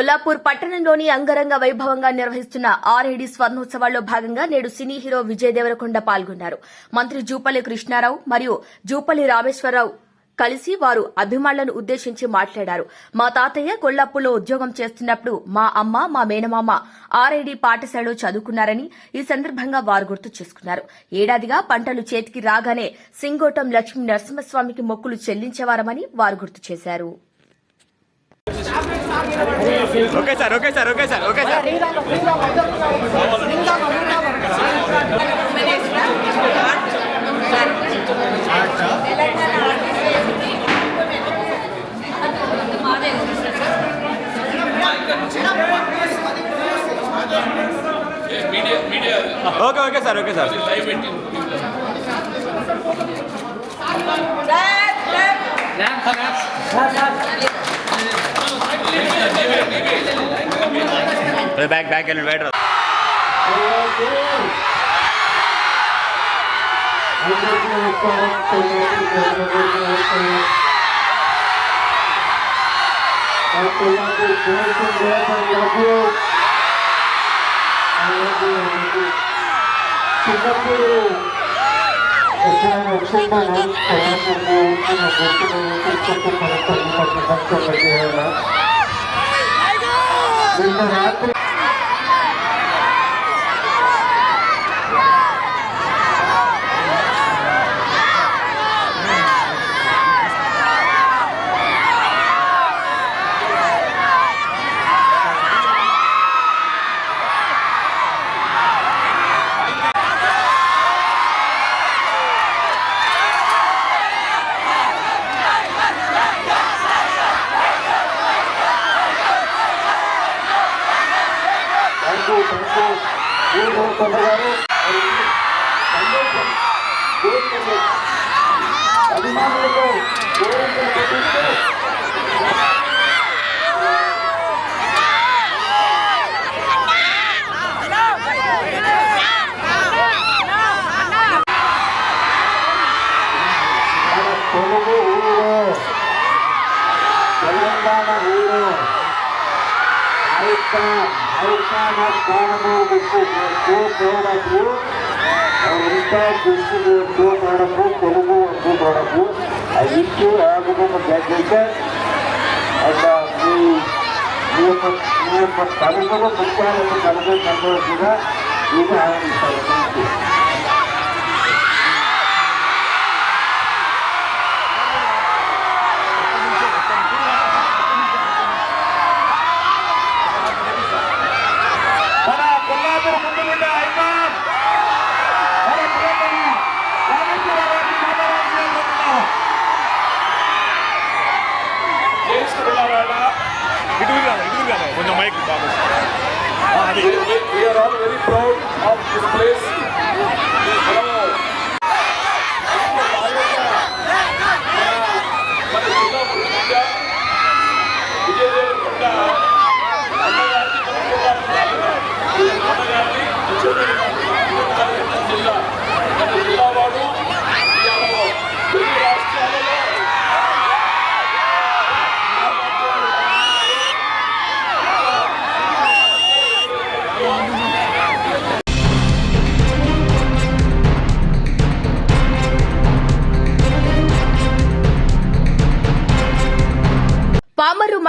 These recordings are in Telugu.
కొల్లాపూర్ పట్టణంలోని అంగరంగ వైభవంగా నిర్వహిస్తున్న ఆర్ఐడి స్వర్ణోత్సవాల్లో భాగంగా నేడు సినీ హీరో విజయ్ దేవరకొండ పాల్గొన్నారు. మంత్రి జూపల్లి కృష్ణారావు మరియు జూపల్లి రామేశ్వరరావు కలిసి వారు అభిమానులను ఉద్దేశించి మాట్లాడారు. మా తాతయ్య కొల్లాపూర్లో ఉద్యోగం చేస్తున్నప్పుడు మా అమ్మ మా మేనమామ ఆర్ఐడి పాఠశాలలో చదువుకున్నారని ఈ సందర్భంగా వారు గుర్తు చేసుకున్నారు. ఏడాదిగా పంటలు చేతికి రాగానే సింగోటం లక్ష్మీ నరసింహస్వామికి మొక్కులు చెల్లించేవారమని వారు గుర్తు చేశారు. okay sir okay sir okay sir okay sir okay okay sir okay sir back back వెళ్ళండి back back ಎಲ್ಲಿ ಬೇಡ್ರ ಸಿಂಗಪೂರು కొలాపూర్లో ఉంటున్న గుర్తులు గుర్తుకు నిన్న రాత్రి యూ మీరు ఐకాన స్థానము ముప్పు చూడకు ఇంత దుస్తులు చూడకు తెలుగు ఆగుతున్న దగ్గర అండ్ మీ మీ యొక్క మీ యొక్క తలుపులు ఇది ఆనందిస్తారు తిరగాలి. కొంచెం మైక్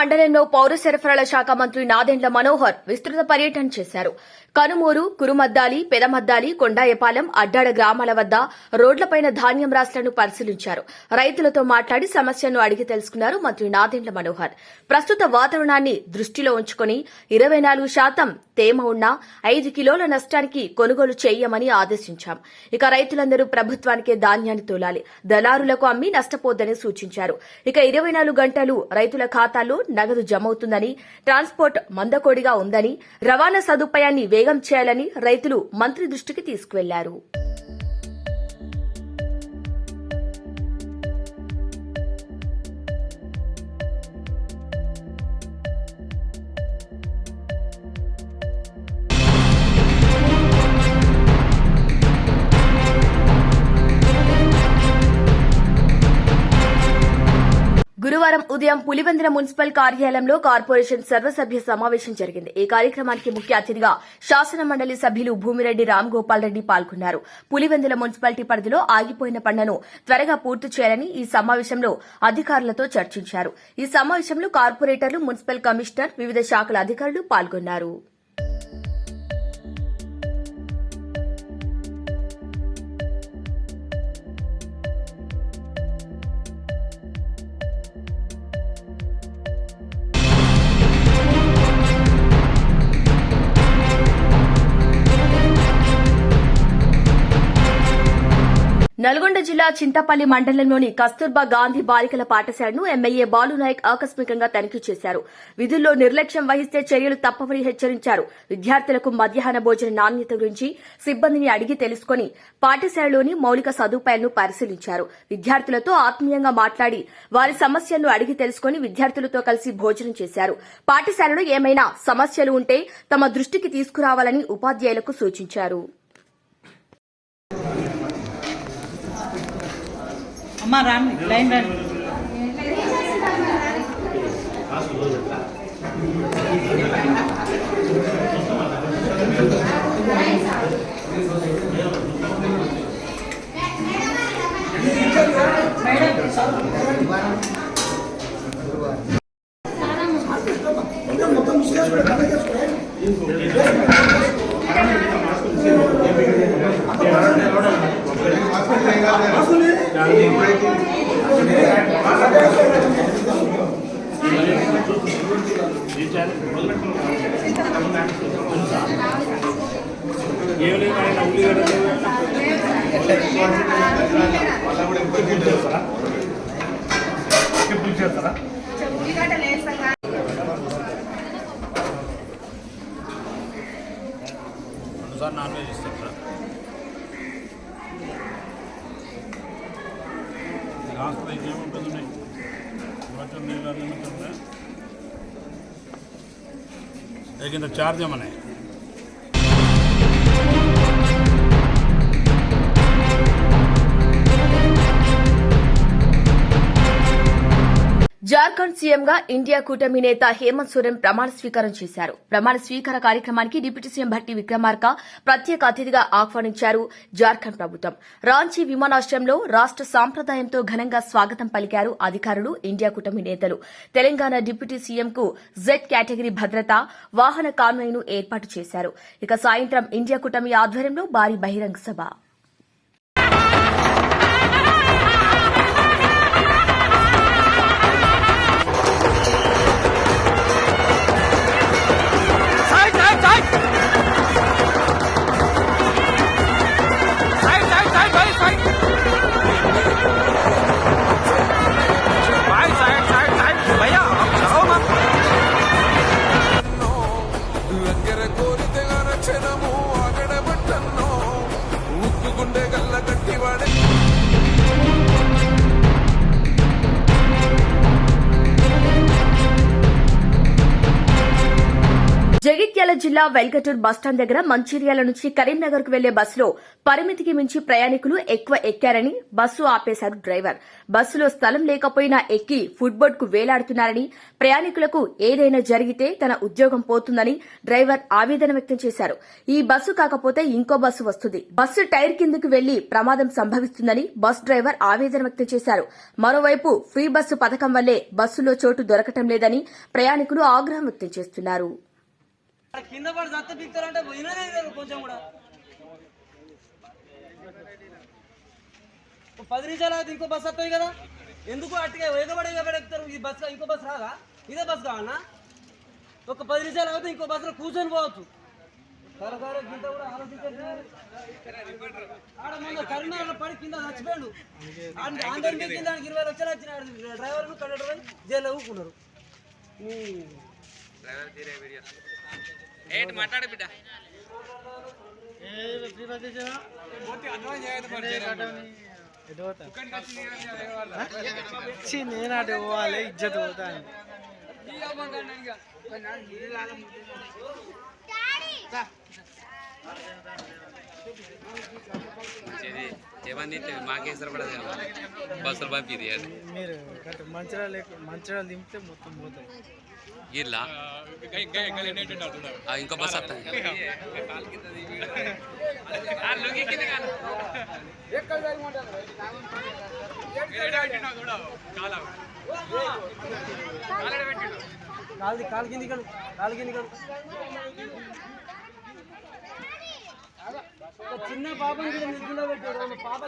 మండలంలో పౌర సరఫరాల శాఖ మంత్రి నాదెండ్ల మనోహర్ విస్తృత పర్యటన చేశారు. కనుమూరు కురుమద్దాలి పెదమద్దాలి కొండాయపాలెం అడ్డాడ గ్రామాల వద్ద రోడ్లపైన ధాన్యం రాశులను పరిశీలించారు. రైతులతో మాట్లాడి సమస్యను అడిగి తెలుసుకున్నారు మంత్రి నాదెండ్ల మనోహర్. ప్రస్తుత వాతావరణాన్ని దృష్టిలో ఉంచుకుని ఇరవై నాలుగు శాతం తేమ ఉన్న ఐదు కిలోల నష్టానికి కొనుగోలు చేయమని ఆదేశించాం. ఇక రైతులందరూ ప్రభుత్వానికే ధాన్యాన్ని తోలాలి. దళారులకు అమ్మి నష్టపోద్దని సూచించారు. ఇక ఇరవై నాలుగు గంటలు రైతుల ఖాతాల్లో నగదు జమవుతుందని ట్రాన్స్పోర్ట్ మందకోడిగా ఉందని రవాణా సదుపాయాన్ని వేగం చేయాలని రైతులు మంత్రి దృష్టికి తీసుకువెళ్ళారు. గురువారం ఉదయం పులివెందుల మున్సిపల్ కార్యాలయంలో కార్పొరేషన్ సర్వసభ్య సమావేశం జరిగింది. ఈ కార్యక్రమానికి ముఖ్య అతిథిగా శాసన మండలి సభ్యులు భూమిరెడ్డి రామ్ గోపాల్ రెడ్డి పాల్గొన్నారు. పులివెందుల మున్సిపాలిటీ పరిధిలో ఆగిపోయిన పనులను త్వరగా పూర్తి చేయాలని ఈ సమావేశంలో అధికారులతో చర్చించారు. ఈ సమావేశంలో కార్పొరేటర్లు మున్సిపల్ కమిషనర్ వివిధ శాఖల అధికారులు పాల్గొన్నారు. నల్గొండ జిల్లా చింతపల్లి మండలంలోని కస్తూర్బా గాంధీ బాలికల పాఠశాలను ఎమ్మెల్యే బాలునాయక్ ఆకస్మికంగా తనిఖీ చేశారు. విధుల్లో నిర్లక్ష్యం వహిస్తే చర్యలు తప్పవని హెచ్చరించారు. విద్యార్థులకు మధ్యాహ్న భోజన నాణ్యత గురించి సిబ్బందిని అడిగి తెలుసుకుని పాఠశాలలోని మౌలిక సదుపాయాలను పరిశీలించారు. విద్యార్థులతో ఆత్మీయంగా మాట్లాడి వారి సమస్యలను అడిగి తెలుసుకుని విద్యార్థులతో కలిసి భోజనం చేశారు. పాఠశాలలో ఏమైనా సమస్యలు ఉంటే తమ దృష్టికి తీసుకురావాలని ఉపాధ్యాయులకు సూచించారు. అమ్మ రాండి లైన్ రండి. ఏం లేదు ఆయన ఉల్లిగడ్డలు చేస్తారా నాన్ వెజ్ ఇస్తారు సార్ హాస్పిటల్ ఏముంటుంది? మొత్తం నీళ్ళు लेकिन तो चार जमन है జార్ఖండ్ సీఎంగా ఇండియా కూటమి నేత హేమంత్ సోరెన్ ప్రమాణ స్వీకారం చేశారు. ప్రమాణ స్వీకార కార్యక్రమానికి డిప్యూటీ సీఎం భట్టి విక్రమార్క ప్రత్యేక అతిథిగా ఆహ్వానించారు జార్ఖండ్ ప్రభుత్వం. రాంచీ విమానాశ్రయంలో రాష్ట సాంప్రదాయంతో ఘనంగా స్వాగతం పలికారు అధికారులు ఇండియా కూటమి నేతలు. తెలంగాణ డిప్యూటీ సీఎంకు జెడ్ కేటగిరీ భద్రత వాహన కాన్వాయ్ను ఏర్పాటు చేశారు. ఇక సాయంత్రం ఇండియా కూటమి ఆధ్వర్యంలో భారీ బహిరంగ సభ. జిల్లా వెల్గటూర్ బస్టాండ్ దగ్గర మంచిర్యాల నుంచి కరీంనగర్కు వెళ్ళే బస్సులో పరిమితికి మించి ప్రయాణికులు ఎక్కువ ఎక్కారని బస్సు ఆపేశారు డ్రైవర్. బస్సులో స్థలం లేకపోయినా ఎక్కి ఫుట్బోర్డ్కు వేలాడుతున్నారని ప్రయాణికులకు ఏదైనా జరిగితే తన ఉద్యోగం పోతుందని డ్రైవర్ ఆవేదన వ్యక్తం చేశారు. ఈ బస్సు కాకపోతే ఇంకో బస్సు వస్తుంది. బస్సు టైర్ కిందకు వెళ్ళి ప్రమాదం సంభవిస్తుందని బస్ డ్రైవర్ ఆవేదన వ్యక్తం చేశారు. మరోవైపు ఫ్రీ బస్సు పథకం వల్లే బస్సులో చోటు దొరకటం లేదని ప్రయాణికులు ఆగ్రహం వ్యక్తం చేస్తున్నారు. కింద పడి సత్త పిక్తారంటే పోయినదే కొంచెం కూడా. పది నిమిషాలు అయితే ఇంకో బస్ వస్తుంది కదా? ఎందుకు అట్టుగా ఎగబడి ఎగబడి ఈ బస్ ఇంకో బస్ రాదా? ఇదే బస్ కావాలన్నా ఒక పది నిమిషాలు అయితే ఇంకో బస్సులో కూర్చొని పోవచ్చు. సరదారా గింత కూడా ఆడ ముందు కరీంనగర్ పడి కింద చచ్చిపోయాడు. ఆంధ్ర కింద దానికి ఇరవై లక్షలు వచ్చిన డ్రైవర్ కండక్టర్ జైల్లో ఊరుకున్నారు. ఏంటి మాట్లాడే బిడ్డ నేను అటు పోవాలి ఇజ్జత్ పోతాను ఏమని మాకే సరిపడదు బస్సులు పంపిది మీరు మంచిర్యాల మంచిర్యాల దింపితే మొత్తం పోతాయి. ఇట్లా ఇంకో బస్ వస్తుంది కాలు కాలు కింది కడు కాలు కింది చిన్న పాపని పెట్టాడు పాప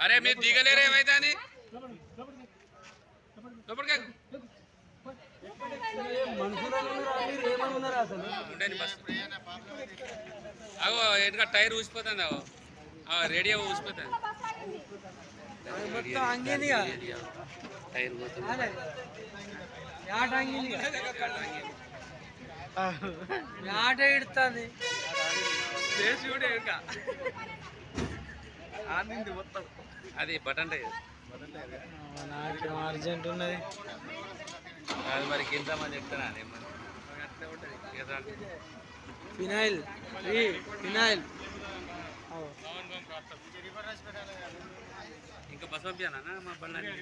అరే మీరు దిగలేరు ఏమైతే అని అగో ఎందుకంటే టైర్ ఊసిపోతుంది అగో. రేడియో ఊసిపోతుంది. టైర్ పోతుంది. ఆట అంగింది ఆట ఇడుతుంది అది బటన్ టైర్ నాకు అర్జెంట్ ఉన్నది. అది మరి కింద మంది చెప్తానా ఫినాయిల్ ఫినాయిల్ ఇంకా బస్ పంపించానా మా బండి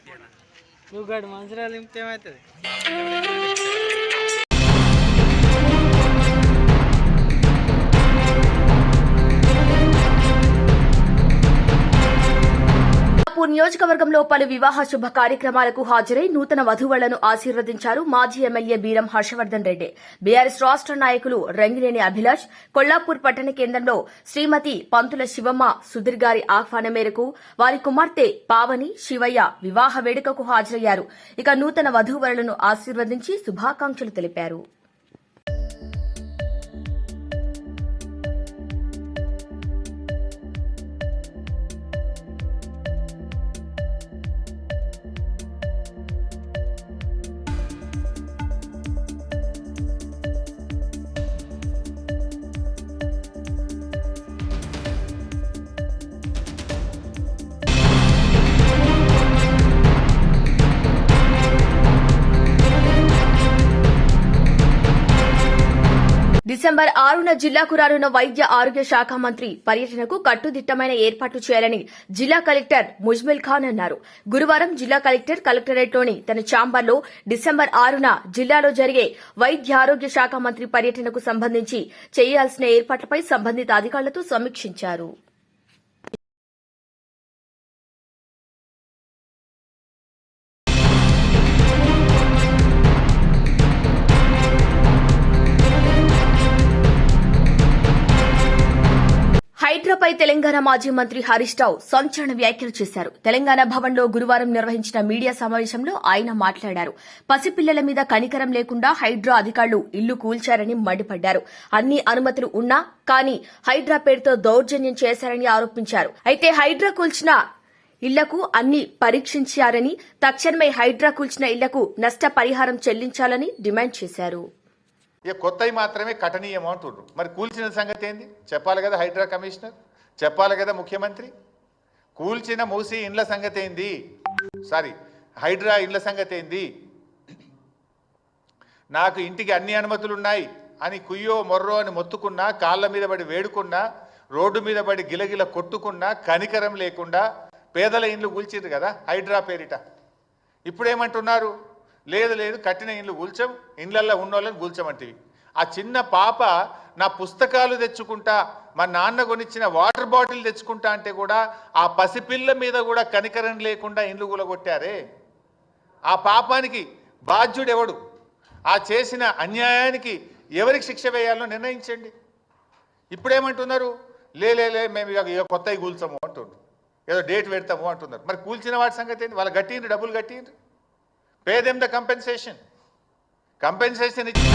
నువ్వు గడు మంచిర్యాల నింపితే ఏమవుతుంది నియోజకవర్గంలో పలు వివాహ శుభ కార్యక్రమాలకు హాజరై నూతన వధువులను ఆశీర్వదించారు మాజీ ఎమ్మెల్యే బీరం హర్షవర్దన్ రెడ్డి. బీఆర్ఎస్ రాష్ట నాయకులు రంగినేని అభిలాష్ కొల్లాపూర్ పట్టణ కేంద్రంలో శ్రీమతి పంతుల శివమ్మ సుధీర్ గారి ఆహ్వానం మేరకు వారి కుమార్తె పావని శివయ్య వివాహ వేడుకకు హాజరయ్యారు. ఇక నూతన వధూవరులను ఆశీర్వదించి శుభాకాంక్షలు తెలిపారు. డిసెంబర్ ఆరున జిల్లాకు రానున్న వైద్య ఆరోగ్య శాఖ మంత్రి పర్యటనకు కట్టుదిట్టమైన ఏర్పాట్లు చేయాలని జిల్లా కలెక్టర్ ముజ్మిల్ ఖాన్ అన్నారు. గురువారం జిల్లా కలెక్టర్ కలెక్టరేట్లోని తన ఛాంబర్లో డిసెంబర్ ఆరున జిల్లాలో జరిగే వైద్య ఆరోగ్య శాఖ మంత్రి పర్యటనకు సంబంధించి చేయాల్సిన ఏర్పాట్లపై సంబంధిత అధికారులతో సమీక్షించారు. హైడ్రాపై తెలంగాణ మాజీ మంత్రి హరీష్ రావు సంచలన వ్యాఖ్యలు చేశారు. తెలంగాణ భవన్లో గురువారం నిర్వహించిన మీడియా సమావేశంలో ఆయన మాట్లాడారు. పసిపిల్లల మీద కనికరం లేకుండా హైడ్రా అధికారులు ఇల్లు కూల్చారని మండిపడ్డారు. అన్ని అనుమతులు ఉన్నా కానీ హైడ్రా పేరుతో దౌర్జన్యం చేశారని ఆరోపించారు. అయితే హైడ్రా కూల్చిన ఇళ్ళకు అన్ని పరీక్షించారని తక్షణమే హైడ్రా కూల్చిన ఇళ్ళకు నష్టపరిహారం చెల్లించాలని డిమాండ్ చేశారు. ఇక కొత్తవి మాత్రమే కఠనీయం అంటున్నారు మరి కూల్చిన సంగతి ఏంది? చెప్పాలి కదా హైడ్రా కమిషనర్. చెప్పాలి కదా ముఖ్యమంత్రి? కూల్చిన మూసి ఇండ్ల సంగతి ఏంది? సారీ హైడ్రా ఇండ్ల సంగతి ఏంది? నాకు ఇంటికి అన్ని అనుమతులు ఉన్నాయి అని కుయ్యో మొర్రో అని మొత్తుకున్నా కాళ్ళ మీద పడి వేడుకున్నా రోడ్డు మీద పడి గిలగిల కొట్టుకున్నా కనికరం లేకుండా పేదల ఇండ్లు కూల్చిండ్రు కదా హైడ్రా పేరిట. ఇప్పుడేమంటున్నారు? లేదు లేదు కట్టిన ఇండ్లు కూల్చం ఇండ్లల్లో ఉన్నోళ్ళని కూల్చమంటివి. ఆ చిన్న పాప నా పుస్తకాలు తెచ్చుకుంటా మా నాన్న కొనిచ్చిన వాటర్ బాటిల్ తెచ్చుకుంటా అంటే కూడా ఆ పసిపిల్ల మీద కూడా కనికరం లేకుండా ఇండ్లు కూలగొట్టారే. ఆ పాపానికి బాధ్యుడెవడు? ఆ చేసిన అన్యాయానికి ఎవరికి శిక్ష వేయాలో నిర్ణయించండి. ఇప్పుడేమంటున్నారు? లే మేము ఇక కొత్తవి కూల్చము అంటుండ్రు. ఏదో డేట్ పెడతాము అంటున్నారు. మరి కూల్చిన వాటి సంగతి ఏంటి వాళ్ళు కట్టిండ్రు డబ్బులు కట్టిండ్రు. Paid them the compensation compensation ఇచ్చి